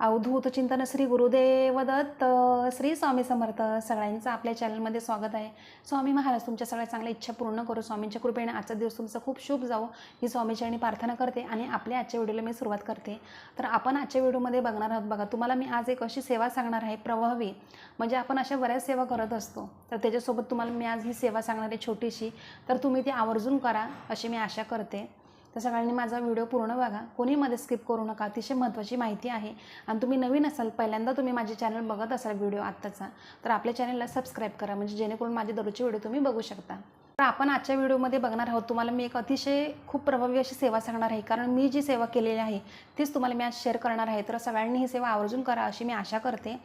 अवधूत चिंतन श्री गुरुदेव दत्त श्री स्वामी समर्थ सगळ्यांचं आपल्या चॅनलमध्ये स्वागत आहे. स्वामी महाराज तुमच्या सगळ्या चांगल्या इच्छा पूर्ण करू. स्वामींच्या कृपेने आजचा दिवस तुमचा खूप शुभ जाऊ ही स्वामीचरणी प्रार्थना करते आणि आपल्या आजच्या व्हिडिओला मी सुरुवात करते. तर आपण आजच्या व्हिडिओमध्ये बघणार आहोत बघा तुम्हाला मी आज एक अशी सेवा सांगणार आहे प्रभावी म्हणजे आपण अशा बऱ्याच सेवा करत असतो. तर त्याच्यासोबत तुम्हाला मी आज ही सेवा सांगणार आहे छोटीशी. तर तुम्ही ती आवर्जून करा अशी मी आशा करते. तर सगळ्यांनी माझा व्हिडिओ पूर्ण बघा. कोणी मध्ये स्किप करू नका. अतिशय महत्त्वाची माहिती आहे. आणि तुम्ही नवीन असाल पहिल्यांदा तुम्ही माझे चॅनल बघत असाल व्हिडिओ आत्ताचा तर आपल्या चॅनलला सबस्क्राईब करा. म्हणजे जेणेकरून माझे दररोजचे व्हिडिओ तुम्ही बघू शकता. तर आपण आजच्या व्हिडिओमध्ये बघणार आहोत तुम्हाला मी एक अतिशय खूप प्रभावी अशी सेवा सांगणार आहे. कारण मी जी सेवा केलेली आहे तीच तुम्हाला मी आज शेअर करणार आहे. तर सगळ्यांनी ही सेवा आवर्जून करा अशी मी आशा करते.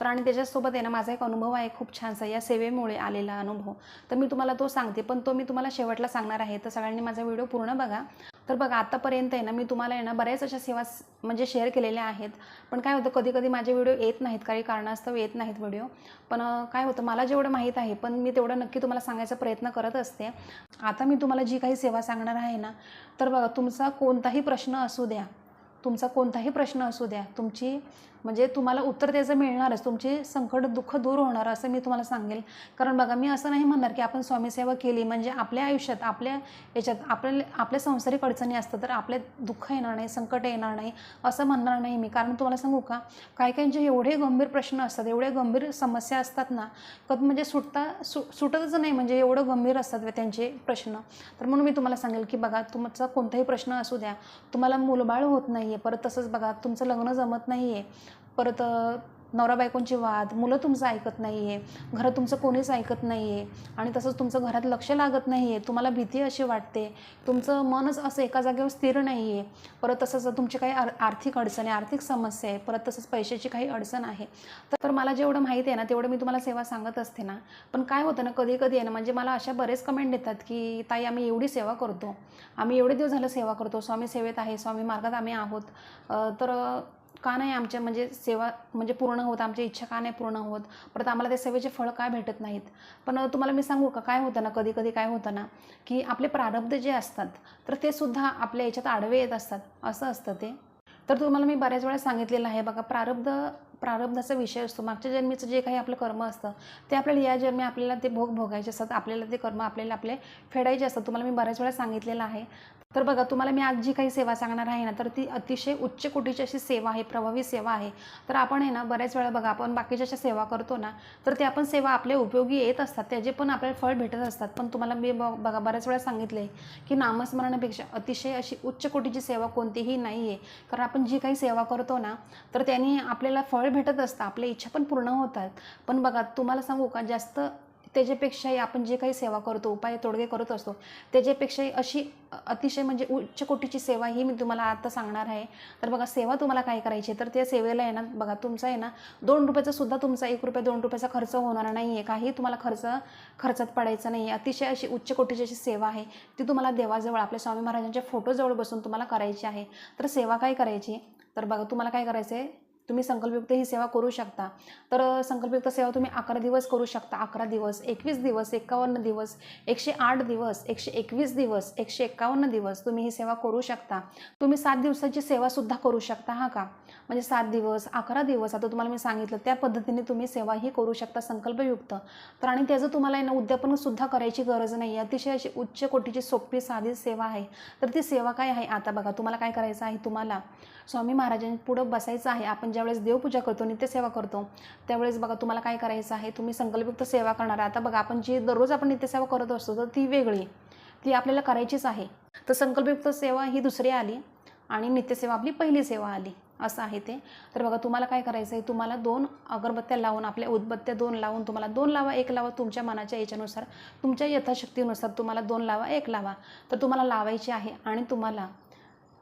तर आणि त्याच्यासोबत आहे ना माझा एक अनुभव आहे खूप छानसा. या सेवेमुळे आलेला अनुभव. तर मी तुम्हाला तो सांगते पण तो मी तुम्हाला शेवटला सांगणार आहे. तर सगळ्यांनी माझा व्हिडिओ पूर्ण बघा. तर बघा आतापर्यंत आहे ना मी तुम्हाला आहे ना बऱ्याच अशा सेवा म्हणजे शेअर केलेल्या आहेत. पण काय होतं कधी कधी माझे व्हिडिओ येत नाहीत. काही कारणास्तव येत नाहीत व्हिडिओ पण काय होतं मला जेवढं माहीत आहे पण मी तेवढं नक्की तुम्हाला सांगायचा प्रयत्न करत असते. आता मी तुम्हाला जी काही सेवा सांगणार आहे ना तर बघा तुमचा कोणताही प्रश्न असू द्या तुमचा कोणताही प्रश्न असू द्या तुमची म्हणजे तुम्हाला उत्तर त्याचं मिळणारच. तुमचे संकट दुःख दूर होणार असं मी तुम्हाला सांगेल. कारण बघा मी असं नाही म्हणणार की आपण स्वामीसेवा केली म्हणजे आपल्या आयुष्यात आपल्या याच्यात आपल्या आपल्या संसारिक अडचणी असतात तर आपले दुःख येणार नाही संकट येणार नाही असं म्हणणार नाही मी. कारण तुम्हाला सांगू का काही काहींचे एवढे गंभीर प्रश्न असतात एवढे गंभीर समस्या असतात ना कधी म्हणजे सुटता सु सुटतच नाही म्हणजे एवढं गंभीर असतात त्यांचे प्रश्न. तर म्हणून मी तुम्हाला सांगेल की बघा तुमचा कोणताही प्रश्न असू द्या तुम्हाला मुलबाळ होत नाही आहे परत तसंच बघा तुमचं लग्न जमत नाही आहे परत नवरा बायकोंचे वाद मुलं तुमचं ऐकत नाही आहे घरात तुमचं कोणीच ऐकत नाही आहे आणि तसंच तुमचं घरात लक्ष लागत नाही आहे तुम्हाला भीती अशी वाटते. तुमचं मनच असं एका जागेवर स्थिर नाही आहे परत तसंच तुमचे काही आर आर्थिक अडचण आहे आर्थिक समस्या आहे परत तसंच पैशाची काही अडचण आहे. तर तर मला जेवढं माहिती आहे ना तेवढं मी तुम्हाला सेवा सांगत असते ना. पण काय होतं ना कधी कधी आहे ना म्हणजे मला अशा बरेच कमेंट देतात की ताई आम्ही एवढी सेवा करतो. आम्ही एवढे दिवस झालं सेवा करतो. स्वामी सेवेत आहे स्वामी मार्गात आम्ही आहोत. तर का नाही आमच्या म्हणजे सेवा म्हणजे पूर्ण होत आमच्या इच्छा का नाही पूर्ण होत? परत आम्हाला त्या सेवेचे फळ काय भेटत नाहीत? पण तुम्हाला मी सांगू का? काय होतं ना कधी कधी काय होतं ना की आपले प्रारब्ध जे असतात तर ते सुद्धा आपल्या याच्यात आडवे येत असतात. असं असतं ते. तर तुम्हाला मी बऱ्याच वेळा सांगितलेलं आहे बघा प्रारब्ध प्रारब्धाचा विषय असतो. मागच्या जन्मीचं जे काही आपलं कर्म असतं ते आपल्याला या जन्मी आपल्याला ते भोग भोगायचे असतात. आपल्याला ते कर्म आपल्याला आपले फेडायचे असतात. तुम्हाला मी बऱ्याच वेळा सांगितलेलं आहे. तर बघा तुम्हाला मी आज जी काही सेवा सांगणार आहे ना तर ती अतिशय उच्च कोटीची अशी सेवा आहे प्रभावी सेवा आहे. तर आपण आहे ना बऱ्याच वेळा बघा आपण बाकीच्या अशा सेवा करतो ना तर ते आपण सेवा आपल्या उपयोगी येत असतात. त्याचे पण आपल्याला फळ भेटत असतात. पण तुम्हाला मी ब- बघा बऱ्याच वेळा सांगितले की नामस्मरणापेक्षा अतिशय अशी उच्च कोटीची सेवा कोणतीही नाही आहे कारण आपण जी काही सेवा करतो ना तर त्यांनी आपल्याला फळ भेटत असतं आपल्या इच्छा पण पूर्ण होतात. पण बघा तुम्हाला सांगू का जास्त त्याच्यापेक्षाही आपण जे काही सेवा करतो उपाय तोडगे करत असतो त्याच्यापेक्षाही अशी अतिशय म्हणजे उच्च कोटीची सेवा ही मी तुम्हाला आता सांगणार आहे. तर बघा सेवा तुम्हाला काय करायची तर त्या सेवेला आहे ना बघा तुमचा आहे ना दोन रुपयाचा सुद्धा तुमचा एक रुपया दोन रुपयाचा खर्च होणार नाही आहे. काही तुम्हाला खर्च खर्चात पडायचा नाही आहे. अतिशय अशी उच्च कोटीची अशी सेवा आहे. ती तुम्हाला देवाजवळ आपल्या स्वामी महाराजांच्या फोटोजवळ बसून तुम्हाला करायची आहे. तर सेवा काय करायची? तर बघा तुम्हाला काय करायचं आहे तुम्ही संकल्पयुक्त ही सेवा करू शकता. तर संकल्पयुक्त सेवा तुम्ही अकरा दिवस करू शकता. अकरा दिवस एकवीस दिवस एकावन्न दिवस एकशे आठ दिवस एकशे एकवीस दिवस एकशे एकावन्न दिवस तुम्ही ही सेवा करू शकता. तुम्ही सात दिवसाची सेवासुद्धा करू शकता हा का? म्हणजे सात दिवस अकरा दिवस आता तुम्हाला मी सांगितलं त्या पद्धतीने तुम्ही सेवा ही करू शकता संकल्पयुक्त. तर आणि त्याचं तुम्हाला आहे ना उद्यापनसुद्धा करायची गरज नाही आहे अतिशय अशी उच्च कोटीची सोपी साधी सेवा आहे. तर ती सेवा काय आहे? आता बघा तुम्हाला काय करायचं आहे? तुम्हाला स्वामी महाराजांनी पुढं बसायचं आहे. आपण ज्यावेळेस देवपूजा करतो नित्यसेवा करतो त्यावेळेस बघा तुम्हाला काय करायचं आहे तुम्ही संकल्पयुक्त सेवा करणार आता बघा आपण जी दररोज आपण नित्यसेवा करत असतो तर ती वेगळी ती आपल्याला करायचीच आहे. तर संकल्पयुक्त सेवा ही दुसरी आली आणि नित्यसेवा आपली पहिली सेवा आली असं आहे ते. तर बघा तुम्हाला काय करायचं आहे तुम्हाला दोन अगरबत्त्या लावून आपल्या उदबत्त्या दोन लावून तुम्हाला दोन लावा एक लावा तुमच्या मनाच्या याच्यानुसार तुमच्या यथाशक्तीनुसार तुम्हाला दोन लावा एक लावा. तर तुम्हाला लावायची आहे आणि तुम्हाला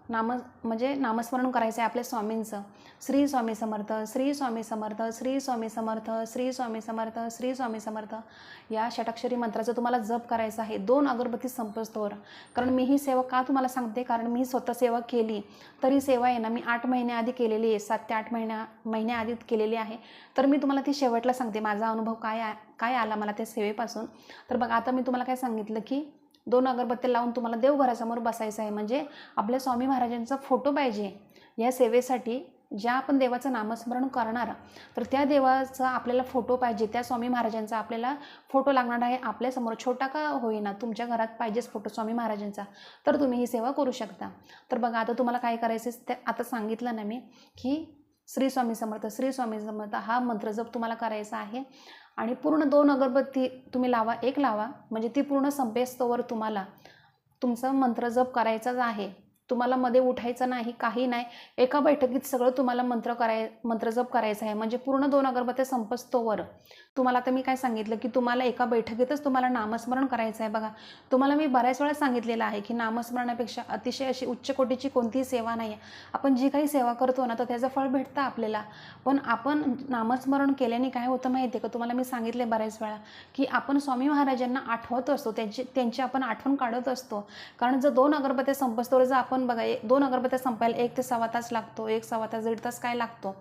नाम म्हणजे नामस्मरण करायचं आहे आपल्या स्वामींचं. श्री स्वामी समर्थ श्री स्वामी समर्थ श्री स्वामी समर्थ श्री स्वामी समर्थ श्री स्वामी समर्थ. या षटाक्षरी मंत्राचा तुम्हाला जप करायचा आहे. दोन अगरबत्ती संपस्तोवर कारण मी ही सेवा का तुम्हाला सांगते? कारण मी स्वतः सेवा केली. तरी सेवा आहे ना मी आठ महिन्याआधी केलेली आहे. सात ते आठ महिन्या महिन्याआधी केलेली आहे. तर मी तुम्हाला ती शेवटला सांगते. माझा अनुभव काय आ- काय आला मला त्या सेवेपासून? तर बघा आता मी तुम्हाला काय सांगितलं की दोन अगरबत्त्या लावून तुम्हाला देवघरासमोर बसायचं आहे. म्हणजे आपल्या स्वामी महाराजांचा फोटो पाहिजे. या सेवेसाठी ज्या आपण देवाचं नामस्मरण करणार तर त्या देवाचा आपल्याला फोटो पाहिजे. त्या स्वामी महाराजांचा आपल्याला फोटो लागणार आहे आपल्यासमोर छोटा का होईना तुमच्या घरात पाहिजेच फोटो स्वामी महाराजांचा. तर तुम्ही ही सेवा करू शकता. तर बघा आता तुम्हाला काय करायचं आहे ते आता सांगितलं ना मी की श्री स्वामी समर्थ श्री स्वामी समर्थ हा मंत्र जप तुम्हाला करायचा आहे. आणि पूर्ण दोन अगरबत्ती तुम्ही लावा एक लावा. म्हणजे ती पूर्ण संपेस्तोवर तुम्हाला तुमचा मंत्र जप करायचाच आहे. तुम्हाला मध्ये उठायचं नाही काही नाही. एका बैठकीत सगळं तुम्हाला मंत्र कराय मंत्रजप करायचं आहे. म्हणजे पूर्ण दोन अगरबत्त्या संपस्तोवर तुम्हाला आता मी काय सांगितलं की तुम्हाला एका बैठकीतच तुम्हाला नामस्मरण करायचं आहे बघा. तुम्हाला मी बऱ्याच वेळा सांगितलेलं आहे की नामस्मरणापेक्षा अतिशय अशी उच्च कोटीची कोणतीही सेवा नाही आहे आपण जी काही सेवा करतो ना तर त्याचं फळ भेटतं आपल्याला. पण आपण नामस्मरण केल्याने काय होतं माहिती आहे का? तुम्हाला मी सांगितले बऱ्याच वेळा की आपण स्वामी महाराजांना आठवत असतो. त्यांची त्यांची आपण आठवण काढत असतो. कारण जर दोन अगरबत्त्या संपस्तोवर जर आपण बघा दोन अगरबत्त्या संपायला एक ते सव्वा तास लागतो एक सव्वा तास दीड तास काय लागतो?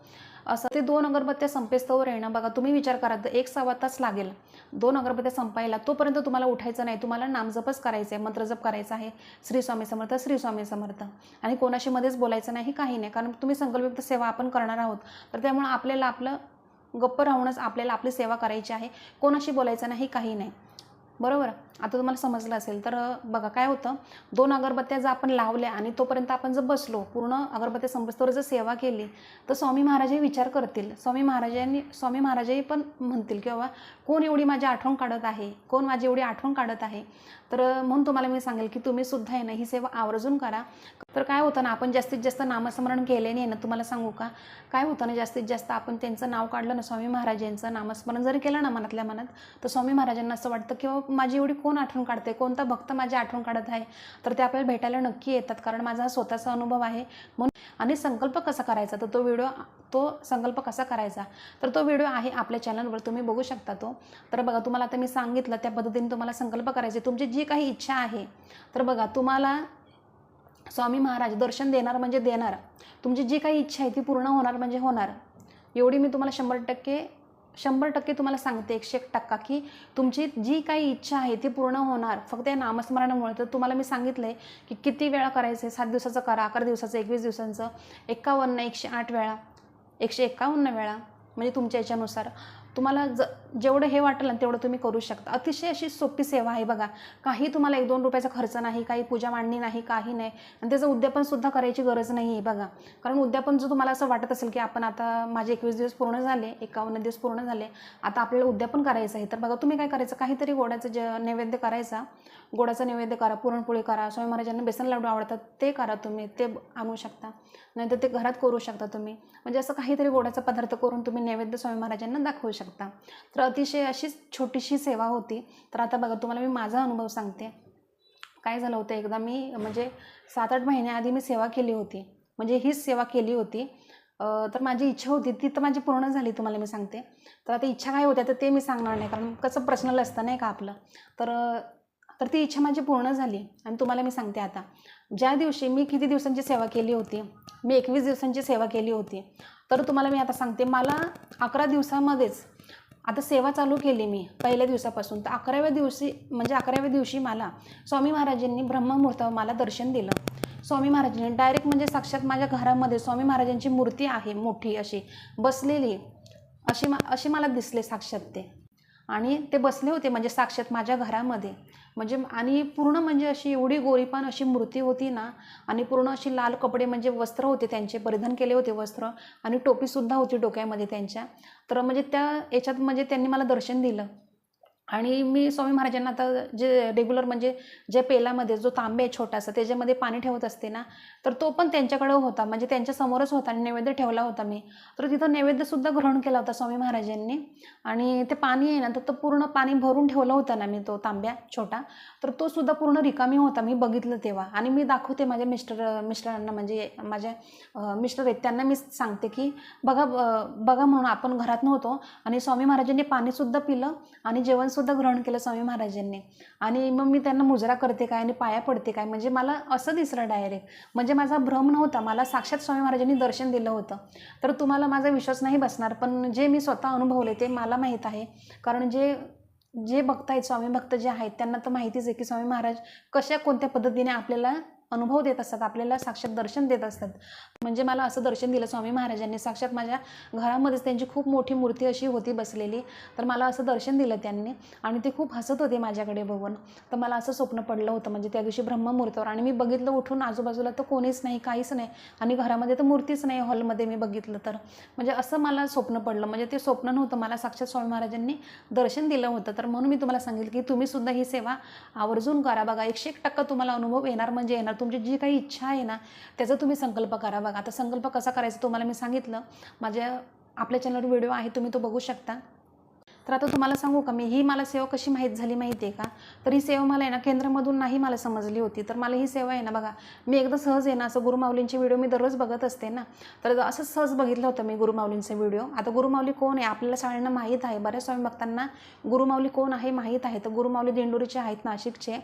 असं ते दोन अगरबत्त्या संपेस्तवर आहे ना बघा तुम्ही विचार करा तर एक सव्वा तास लागेल. दोन अगरबत्त्या संपायला तोपर्यंत तुम्हाला उठायचं नाही तुम्हाला नामजपच करायचं आहे मंत्रजप करायचा आहे. श्री स्वामी समर्थ श्री स्वामी समर्थ. आणि कोणाशी मध्येच बोलायचं नाही काही नाही कारण तुम्ही संकल्पयुक्त सेवा आपण करणार आहोत. तर त्यामुळे आपल्याला आपलं गप्प राहूनच आपल्याला आपली सेवा करायची आहे. कोणाशी बोलायचं नाही काही नाही. बरोबर? आता तुम्हाला समजलं असेल तर बघा काय होतं? दोन अगरबत्त्या जर आपण लावल्या आणि तोपर्यंत आपण जर बसलो पूर्ण अगरबत्त्या समजतोवर जर सेवा केली तर स्वामी महाराजही विचार करतील. स्वामी महाराजांनी स्वामी महाराजही पण म्हणतील की बाबा कोण एवढी माझी आठवण काढत आहे? कोण माझी एवढी आठवण काढत आहे? तर म्हणून तुम्हाला मी सांगेल की तुम्ही सुद्धा आहे ना ही सेवा आवर्जून करा. तर काय होतं ना आपण जास्तीत जास्त नामस्मरण केल्याने नाही ना तुम्हाला सांगू का? काय होतं ना जास्तीत जास्त आपण त्यांचं नाव काढलं ना स्वामी महाराज यांचं नामस्मरण जरी केलं ना मनातल्या मनात तर स्वामी महाराजांना असं वाटतं की माझी एवढी कोण आठवण काढते? कोणता भक्त माझी आठवण काढत आहे? तर ते आपल्याला भेटायला नक्की येतात कारण माझा हा स्वतःचा अनुभव आहे. म्हणून आणि संकल्प कसा करायचा? तर तो व्हिडिओ तो संकल्प कसा करायचा? तर तो व्हिडिओ आहे आपल्या चॅनलवर तुम्ही बघू शकता तो. तर बघा तुम्हाला आता मी सांगितलं त्या पद्धतीने तुम्हाला संकल्प करायचे. तुमची जी काही इच्छा आहे तर बघा तुम्हाला स्वामी महाराज दर्शन देणार म्हणजे देणार. तुमची जी काही इच्छा आहे ती पूर्ण होणार म्हणजे होणार. एवढी मी तुम्हाला शंभर टक्के शंभर टक्के तुम्हाला सांगते एकशे एक टक्का की तुमची जी काही इच्छा आहे ती पूर्ण होणार. फक्त या नामस्मरणामुळे तर तुम्हाला मी सांगितलं आहे की किती वेळा करायचं आहे सात दिवसाचं करा अकरा दिवसाचं एकवीस दिवसांचं. एकावन्न एकशे आठ वेळा. एकशे एकावन्न वेळा म्हणजे तुमच्या याच्यानुसार. तुम्हाला ज जेवढं हे वाटेल ना तेवढं तुम्ही करू शकता. अतिशय अशी सोपी सेवा आहे बघा. काही तुम्हाला एक दोन रुपयाचा खर्च नाही काही पूजा मांडणी नाही काही नाही. आणि त्याचं उद्यापनसुद्धा करायची गरज नाही आहे बघा. कारण उद्यापन जर तुम्हाला असं वाटत असेल की आपण आता माझे एकवीस दिवस पूर्ण झाले एकावन्न दिवस पूर्ण झाले आता आपल्याला उद्यापन करायचं आहे. तर बघा तुम्ही काय करायचं? काहीतरी गोड्याचं ज नैवेद्य करायचा गोडाचा नैवेद्य करा पुरणपोळी करा स्वामी महाराजांना बेसन लाडू आवडतात ते करा तुम्ही ते आणू शकता. नाहीतर ते घरात करू शकता तुम्ही. म्हणजे असं काहीतरी गोडाचा पदार्थ करून तुम्ही नैवेद्य स्वामी महाराजांना दाखवू शकता. तर अतिशय अशीच छोटीशी सेवा होती. तर आता बघा तुम्हाला मी माझा अनुभव सांगते. काय झालं होतं एकदा मी म्हणजे सात आठ महिन्याआधी मी सेवा केली होती. म्हणजे हीच सेवा केली होती. तर माझी इच्छा होती ती तर माझी पूर्ण झाली तुम्हाला मी सांगते. तर आता इच्छा काय होत्या तर ते मी सांगणार नाही कारण कसं पर्सनल असतं नाही का आपलं. तर तर ती इच्छा माझी पूर्ण झाली. आणि तुम्हाला मी सांगते आता. ज्या दिवशी मी किती दिवसांची सेवा केली होती मी एकवीस दिवसांची सेवा केली होती. तर तुम्हाला मी आता सांगते मला अकरा दिवसामध्येच आता सेवा चालू केली मी पहिल्या दिवसापासून. तर अकराव्या दिवशी म्हणजे अकराव्या दिवशी मला स्वामी महाराजांनी ब्रह्ममुहूर्तावर मला दर्शन दिलं. स्वामी महाराजांनी डायरेक्ट म्हणजे साक्षात माझ्या घरामध्ये स्वामी महाराजांची मूर्ती आहे मोठी अशी बसलेली. अशी मा अशी मला दिसले साक्षात ते. आणि ते बसले होते म्हणजे साक्षात माझ्या घरामध्ये. म्हणजे आणि पूर्ण म्हणजे अशी एवढी गोरीपान अशी मूर्ती होती ना आणि पूर्ण अशी लाल कपडे म्हणजे वस्त्र होते त्यांचे परिधान केले होते वस्त्र आणि टोपीसुद्धा होती डोक्यामध्ये त्यांच्या. तर म्हणजे त्या याच्यात म्हणजे त्यांनी मला दर्शन दिलं. आणि मी स्वामी महाराजांना आता जे रेग्युलर म्हणजे जे पेलामध्ये जो तांबे आहे छोटासा त्याच्यामध्ये पाणी ठेवत असते ना तर तो पण त्यांच्याकडं होता. म्हणजे त्यांच्यासमोरच होता आणि नैवेद्य ठेवला होता मी. तर तिथं नैवेद्यसुद्धा ग्रहण केला होता स्वामी महाराजांनी. आणि ते पाणी आहे ना तर तो पूर्ण पाणी भरून ठेवलं होतं ना मी तो तांब्या छोटा. तर तो सुद्धा पूर्ण रिकामी होता. मी बघितलं तेव्हा. आणि मी दाखवते माझ्या मिस्टर मिस्टरांना म्हणजे माझ्या मिस्टर आहेत त्यांना मी सांगते की बघा बघा म्हणून आपण घरात नव्हतो आणि स्वामी महाराजांनी पाणीसुद्धा पिलं आणि जेवणसुद्धा ग्रहण केलं स्वामी महाराजांनी. आणि मग मी त्यांना मुजरा करते काय आणि पाया पडते काय म्हणजे मला असं दिसलं डायरेक्ट म्हणजे माझा भ्रम नव्हता. मला साक्षात स्वामी महाराजांनी दर्शन दिलं होतं. तर तुम्हाला माझा विश्वास नाही बसणार पण जे मी स्वतः अनुभवले ते मला माहीत आहे. कारण जे जे भक्त आहेत स्वामी भक्त जे आहेत त्यांना तर माहितीच आहे की स्वामी महाराज कशा कोणत्या पद्धतीने आपल्याला अनुभव देत असतात आपल्याला साक्षात दर्शन देत असतात. म्हणजे मला असं दर्शन दिलं स्वामी महाराजांनी. साक्षात माझ्या घरामध्येच त्यांची खूप मोठी मूर्ती अशी होती बसलेली. तर मला असं दर्शन दिलं त्यांनी आणि ते खूप हसत होते माझ्याकडे बघून. तर मला असं स्वप्न पडलं होतं. म्हणजे त्या दिवशी ब्रह्ममुहूर्तावर आणि मी बघितलं उठून आजूबाजूला तर कोणीच नाही काहीच नाही आणि घरामध्ये तर मूर्तीच नाही हॉलमध्ये मी बघितलं तर. म्हणजे असं मला स्वप्न पडलं. म्हणजे ते स्वप्न नव्हतं. मला साक्षात स्वामी महाराजांनी दर्शन दिलं होतं. तर म्हणून मी तुम्हाला सांगेल की तुम्हीसुद्धा ही सेवा आवर्जून करा. बघा एकशे एक टक्का तुम्हाला अनुभव येणार. म्हणजे येणार तुमची जी काही इच्छा आहे ना त्याचा तुम्ही संकल्प करा बघा. आता संकल्प कसा करायचा तुम्हाला मी सांगितलं. माझ्या आपल्या चॅनलवर व्हिडिओ आहे तुम्ही तो बघू शकता. तर आता तुम्हाला सांगू का मी ही मला सेवा कशी माहीत झाली माहिती आहे का? तर ही सेवा मला आहे ना केंद्रामधून नाही मला समजली होती. तर मला ही सेवा आहे ना बघा मी एकदा सहज आहे ना असं गुरुमाऊलींचे व्हिडिओ मी दररोज बघत असते ना तर असं सहज बघितलं होतं मी गुरुमाऊलींचे व्हिडिओ आता गुरुमाऊली कोण आहे? आपल्याला सगळ्यांना माहीत आहे. बऱ्याच स्वामी भक्तांना गुरुमाऊली कोण आहे माहीत आहे. तर गुरुमाऊली दिंडोरीचे आहेत नाशिकचे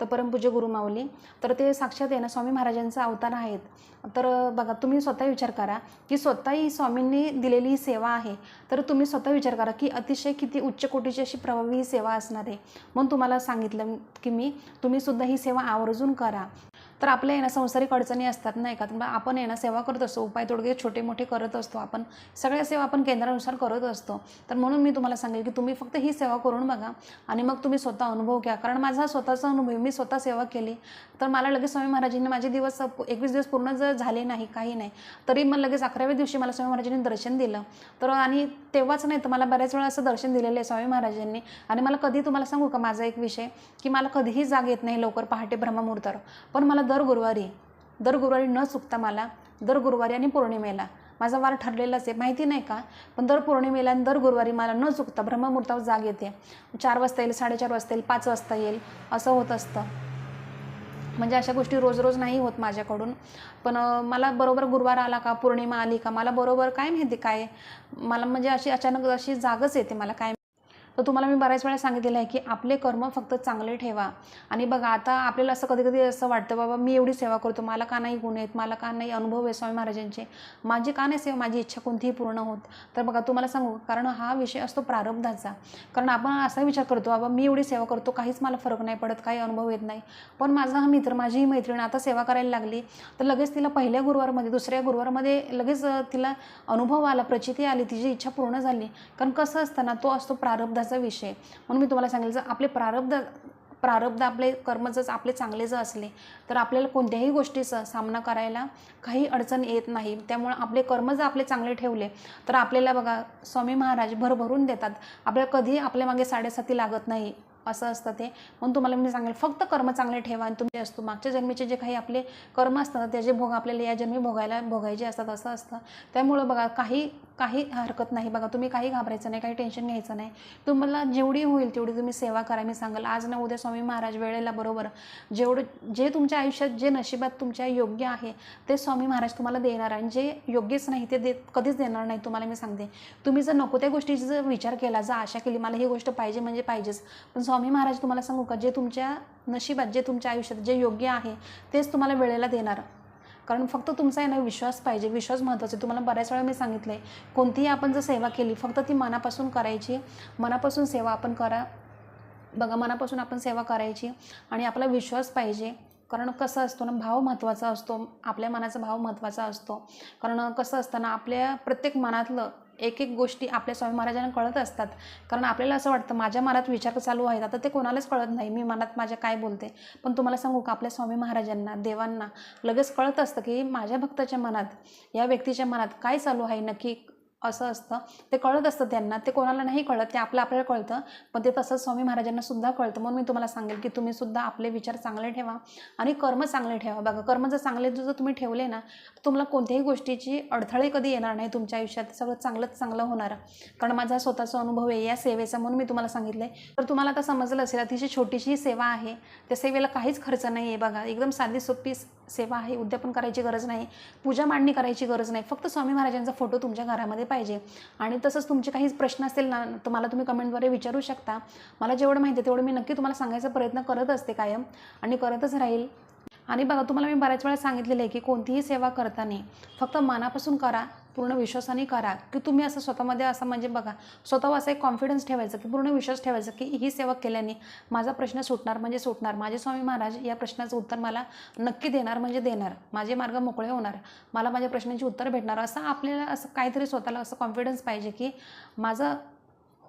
तर परमपूज्य गुरुमाऊली तर ते साक्षात आहे ना स्वामी महाराजांचा अवतार आहेत. तर बघा तुम्ही स्वतः विचार करा की स्वतः ही स्वामींनी दिलेली ही सेवा आहे. तर तुम्ही स्वतः विचार करा की अतिशय किती उच्च कोटीची अशी प्रभावी ही सेवा असणार आहे. म्हणून तुम्हाला सांगितलं की मी तुम्ही सुद्धा ही सेवा आवर्जून करा. तर आपल्या येणं संसारिक अडचणी असतात नाही का? तर आपण येणं सेवा करत असतो उपाय तोडगे छोटे मोठे करत असतो आपण. सगळ्या सेवा आपण केंद्रानुसार करत असतो. तर म्हणून मी तुम्हाला सांगेल की तुम्ही फक्त ही सेवा करून बघा आणि मग तुम्ही स्वतः अनुभव घ्या. कारण माझा स्वतःचा अनुभव मी स्वतः सेवा केली. तर मला लगेच स्वामी महाराजांनी माझे दिवस एकवीस दिवस पूर्ण जर झाले नाही काही नाही तरी मग लगेच अकराव्या दिवशी मला स्वामी महाराजांनी दर्शन दिलं. तर आणि तेव्हाच नाही तर मला बऱ्याच वेळा असं दर्शन दिलेलं आहे स्वामी महाराजांनी. आणि मला कधी तुम्हाला सांगू का माझा एक विषय? की मला कधीही जाग येत नाही लवकर पहाटे ब्रह्ममुहूर्तावर. पण मला दर गुरुवारी दर गुरुवारी न चुकता मला दर गुरुवारी आणि पौर्णिमेला माझा वार ठरलेलाच आहे माहिती नाही का? पण दर पौर्णिमेला आणि दर गुरुवारी मला न चुकता ब्रह्ममुहूर्तावर जाग येते. चार वाजता येईल साडेचार वाजता येईल पाच वाजता येईल असं होत असतं. म्हणजे अशा गोष्टी रोज रोज नाही होत माझ्याकडून. पण मला बरोबर गुरुवार आला का पौर्णिमा आली का मला बरोबर काय माहिती काय? मला म्हणजे अशी अचानक अशी जागच येते मला काय तर तुम्हाला मी बऱ्याच वेळा सांगितलेलं आहे की आपले कर्म फक्त चांगले ठेवा. आणि बघा आता आपल्याला असं कधी कधी असं वाटतं बाबा मी एवढी सेवा करतो मला का नाही गुण आहेत मला का नाही अनुभव आहे स्वामी महाराजांचे? माझी का नाही सेवा माझी इच्छा कोणतीही पूर्ण होत? तर बघा तुम्हाला सांगू कारण हा विषय असतो प्रारब्धाचा. कारण आपण असा विचार करतो बाबा मी एवढी सेवा करतो काहीच मला फरक नाही पडत काही अनुभव येत नाही. पण माझा हा मित्र माझी ही मैत्रीण आता सेवा करायला लागली तर लगेच तिला पहिल्या गुरुवारमध्ये दुसऱ्या गुरुवारमध्ये लगेच तिला अनुभव आला प्रचिती आली तिची इच्छा पूर्ण झाली. कारण कसं असतं ना तो असतो प्रारब्धाचा विषय. म्हणून मी तुम्हाला सांगेल जर आपले प्रारब्ध प्रारब्ध आपले कर्म जर आपले चांगले जर असले तर आपल्याला कोणत्याही गोष्टीचा सामना करायला काही अडचण येत नाही. त्यामुळे आपले कर्म जर आपले चांगले ठेवले तर आपल्याला बघा स्वामी महाराज भरभरून देतात. आपल्याला कधीही आपल्या मागे साडेसाती लागत नाही. असं असतं ते. म्हणून तुम्हाला मी सांगेल फक्त कर्म चांगले ठेवा आणि तुम्ही असतो. मागच्या जन्मीचे जे काही आपले कर्म असतात त्याचे भोग आपल्याला या जन्मी भोगायला भोगायचे असतात असं असतं. त्यामुळं बघा काही काही हरकत नाही. बघा तुम्ही काही घाबरायचं नाही काही टेन्शन घ्यायचं नाही. तुम्हाला जेवढी होईल तेवढी तुम्ही सेवा करा. मी सांगाल आज ना उद्या स्वामी महाराज वेळेला बरोबर. जेवढं जे तुमच्या आयुष्यात जे नशिबात तुमच्या योग्य आहे ते स्वामी महाराज तुम्हाला देणार आणि जे योग्यच नाही ते देत कधीच देणार नाही तुम्हाला मी सांगते. तुम्ही जर नको त्या गोष्टीचा जर विचार केला जर आशा केली मला ही गोष्ट पाहिजे म्हणजे पाहिजेच. पण स्वामी महाराज तुम्हाला सांगू का? जे तुमच्या नशिबात जे तुमच्या आयुष्यात जे योग्य आहे तेच तुम्हाला वेळेला देणार. कारण फक्त तुमचा आहे ना विश्वास पाहिजे. विश्वास महत्त्वाचा आहे. तुम्हाला बऱ्याच वेळा मी सांगितलं आहे कोणतीही आपण जर सेवा केली फक्त ती मनापासून करायची मनापासून सेवा आपण करा. बघा मनापासून आपण सेवा करायची आणि आपला विश्वास पाहिजे. कारण कसं असतो ना भाव महत्त्वाचा असतो. आपल्या मनाचा भाव महत्त्वाचा असतो. कारण कसं असतं ना आपल्या प्रत्येक मनातलं एक एक गोष्टी आपल्या स्वामी महाराजांना कळत असतात. कारण आपल्याला असं वाटतं माझ्या मनात विचार चालू आहेत. आता ते कोणालाच कळत नाही. मी मनात माझ्या काय बोलते? पण तुम्हाला सांगू का आपल्या स्वामी महाराजांना देवांना लगेच कळत असतं की माझ्या भक्ताच्या मनात या व्यक्तीच्या मनात काय चालू आहे? नक्की असं असतं. ते कळत असतं त्यांना. ते कोणाला नाही कळत ते आपलं आपल्याला कळतं. पण ते तसंच स्वामी महाराजांना सुद्धा कळतं. म्हणून मी तुम्हाला सांगेल की तुम्ही सुद्धा आपले विचार चांगले ठेवा आणि कर्म चांगले ठेवा. बघा कर्म जर चांगले जर तुम्ही ठेवले ना तुम्हाला कोणत्याही गोष्टीची अडथळे कधी येणार नाही तुमच्या आयुष्यात. सगळं चांगलंच चांगलं होणार. कारण माझा स्वतःचा अनुभव आहे या सेवेचा म्हणून मी तुम्हाला सांगितलं आहे तर तुम्हाला आता समजलं असेल अतिशय छोटीशी सेवा आहे. त्या सेवेला काहीच खर्च नाही आहे बघा. एकदम साधी सोपी सेवा आहे उद्यापन करायची गरज नाही पूजा मांडणी करायची गरज नाही फक्त स्वामी महाराजांचा फोटो तुमच्या घरामध्ये पाहिजे. आणि तसंच तुमचे काही प्रश्न असतील ना तर मला तुम्ही कमेंटद्वारे विचारू शकता. मला जेवढं माहिती आहे तेवढं मी नक्की तुम्हाला सांगायचा प्रयत्न करत असते कायम आणि करतच राहील. आणि बघा तुम्हाला मी बऱ्याच वेळा सांगितलेलं आहे की कोणतीही सेवा करताना फक्त मनापासून करा पूर्ण विश्वासाने करा की तुम्ही असं स्वतःमध्ये असं म्हणजे बघा स्वतःवर असं एक कॉन्फिडन्स ठेवायचं की पूर्ण विश्वास ठेवायचा की ही सेवा केल्याने माझा प्रश्न सुटणार म्हणजे सुटणार. माझे स्वामी महाराज या प्रश्नाचं उत्तर मला नक्की देणार म्हणजे देणार. माझे मार्ग मोकळे होणार. मला माझ्या प्रश्नांची उत्तर भेटणार. असं आपल्याला असं काहीतरी स्वतःला असं कॉन्फिडन्स पाहिजे की माझं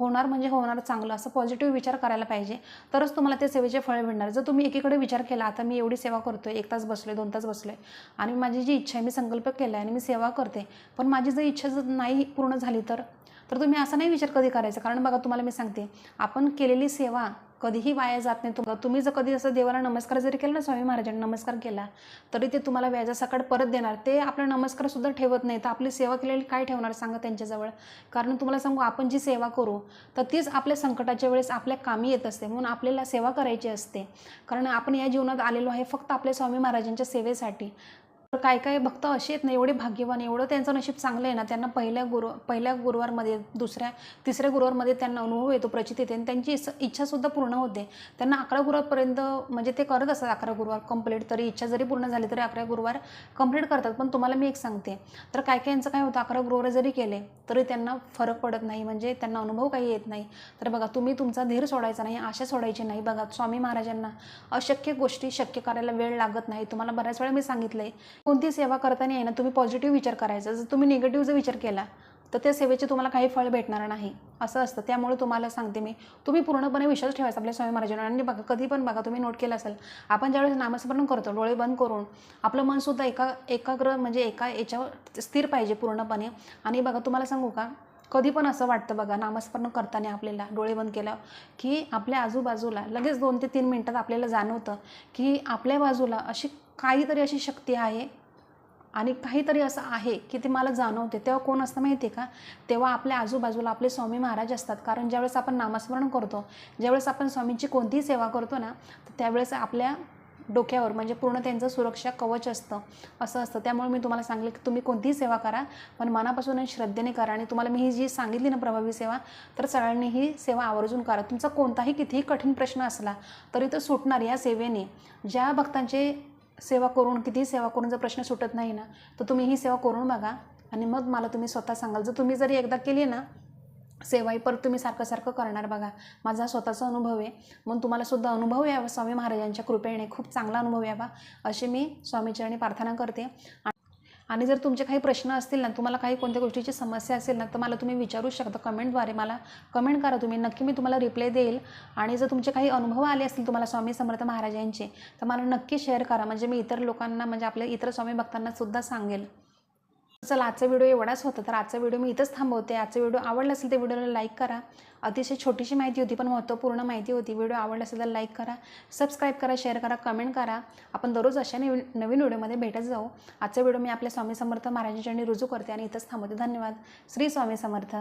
होणार म्हणजे होणार चांगलं असं पॉझिटिव्ह विचार करायला पाहिजे. तरच तुम्हाला ते सेवेचे फळ मिळणार. जर तुम्ही एकीकडे विचार केला आता मी एवढी सेवा करतोय एक तास बसलोय दोन तास बसलोय आणि माझी जी इच्छा आहे मी संकल्प केला आहे आणि मी सेवा करते पण माझी जर इच्छा जर नाही पूर्ण झाली तर? तर तुम्ही असा नाही विचार कधी करायचा. कारण बघा तुम्हाला मी सांगते आपण केलेली सेवा कधीही वाया जात नाही. तुम तुम्ही जर कधी असं देवाला नमस्कार जरी केला ना स्वामी महाराजांना नमस्कार केला तरी ते तुम्हाला व्याजासकट परत देणार. ते आपला नमस्कारसुद्धा ठेवत नाही. तर आपली सेवा केलेली काय ठेवणार सांगा त्यांच्याजवळ? कारण तुम्हाला सांगू आपण जी सेवा करू तर तीच आपल्या संकटाच्या वेळेस आपल्या कामी येत असते. म्हणून आपल्याला सेवा करायची असते. कारण आपण या जीवनात आलेलो आहे फक्त आपल्या स्वामी महाराजांच्या सेवेसाठी. तर काय काय भक्त असे आहेत ना एवढे भाग्यवान एवढं त्यांचं नशीब चांगलं आहे ना त्यांना पहिल्या गुरु पहिल्या गुरुवारमध्ये दुसऱ्या तिसऱ्या गुरुवारमध्ये त्यांना अनुभव येतो प्रचित येते. आणि त्यांची इच्छासुद्धा पूर्ण होते. त्यांना अकरा गुरुवारपर्यंत म्हणजे ते करत असतात अकरा गुरुवार कंप्लीट तरी इच्छा जरी पूर्ण झाली तरी अकरा गुरुवार कंप्लीट करतात. पण तुम्हाला मी एक सांगते. तर काय काय यांचं काय होतं? अकरा गुरुवार जरी केले तरी त्यांना फरक पडत नाही. म्हणजे त्यांना अनुभव काही येत नाही. तर बघा तुम्ही तुमचा धीर सोडायचा नाही आशा सोडायची नाही. बघा स्वामी महाराजांना अशक्य गोष्टी शक्य करायला वेळ लागत नाही. तुम्हाला बऱ्याच वेळा मी सांगितलं आहे कोणती सेवा करताना आहे ना तुम्ही पॉझिटिव्ह विचार करायचा. जर तुम्ही निगेटिव्ह जर विचार केला तर त्या सेवेचे तुम्हाला काही फळ भेटणार नाही. असं असतं. त्यामुळे तुम्हाला सांगते मी. तुम्ही पूर्णपणे विश्वास ठेवायचा आपल्या स्वामी महाराजांना आणि बघा कधी पण बघा तुम्ही नोट केलं असेल आपण ज्यावेळेस नामस्मरण करतो डोळे बंद करून आपलं मनसुद्धा एका एकाग्र म्हणजे एका याच्यावर स्थिर पाहिजे पूर्णपणे. आणि बघा तुम्हाला सांगू का? कधी पण असं वाटतं बघा नामस्मरण करताना आपल्याला डोळे बंद केलं की आपल्या आजूबाजूला लगेच दोन ते तीन मिनटात आपल्याला जाणवतं की आपल्या बाजूला अशी काहीतरी अशी शक्ती आहे. आणि काहीतरी असं आहे की ते मला जाणवते. तेव्हा कोण असतं माहिती आहे का? तेव्हा आपल्या आजूबाजूला आपले स्वामी महाराज असतात. कारण ज्यावेळेस आपण नामस्मरण करतो ज्यावेळेस आपण स्वामींची कोणतीही सेवा करतो ना तर त्यावेळेस आपल्या डोक्यावर म्हणजे पूर्ण त्यांचं सुरक्षा कवच असतं असं असतं. त्यामुळे मी तुम्हाला सांगले की तुम्ही कोणतीही सेवा करा पण मनापासून आणि श्रद्धेने करा. आणि तुम्हाला मी ही जी सांगितली ना प्रभावी सेवा तर सगळ्यांनी ही सेवा आवर्जून करा. तुमचा कोणताही कितीही कठीण प्रश्न असला तरी तो सुटणार या सेवेने. ज्या भक्तांचे सेवा करून कितीही सेवा करून जर प्रश्न सुटत नाही ना तर तुम्ही ही सेवा करून बघा. आणि मग मला तुम्ही स्वतः सांगाल. जर तुम्ही जरी एकदा केली ना सेवाही परत तुम्ही सारखं सारखं करणार बघा. माझा स्वतःचा अनुभव आहे. म्हणून तुम्हाला सुद्धा अनुभव यावा. स्वामी महाराजांच्या कृपेने खूप चांगला अनुभव यावा अशी मी स्वामीचरणी प्रार्थना करते. आणि जर तुमचे काही प्रश्न असतील ना तुम्हाला काही कोणत्या गोष्टीची समस्या असेल ना तर मला तुम्ही विचारू शकता कमेंटद्वारे. मला कमेंट करा तुम्ही. नक्की मी तुम्हाला रिप्लाय देईल. आणि जर तुमचे काही अनुभव आले असतील तुम्हाला स्वामी समर्थ महाराजांचे तर मला नक्की शेअर करा. म्हणजे मी इतर लोकांना म्हणजे आपल्या इतर स्वामी भक्तांना सुद्धा सांगेल. चला आजचा व्हिडिओ एवढाच होता. तर आजचा व्हिडिओ मी इथंच थांबवते. आजचा व्हिडिओ आवडला असेल तर व्हिडिओला लाईक करा. अतिशय छोटीशी माहिती होती पण महत्त्वपूर्ण माहिती होती. व्हिडिओ आवडला असेल तर लाईक करा सबस्क्राईब करा शेअर करा कमेंट करा. आपण दररोज अशा नवीन नवीन व्हिडिओमध्ये भेटत जाऊ. आजचा व्हिडिओ मी आपल्या स्वामी समर्थ महाराजांच्या रुजू करते आणि इथंच थांबवते. धन्यवाद. श्री स्वामी समर्थ.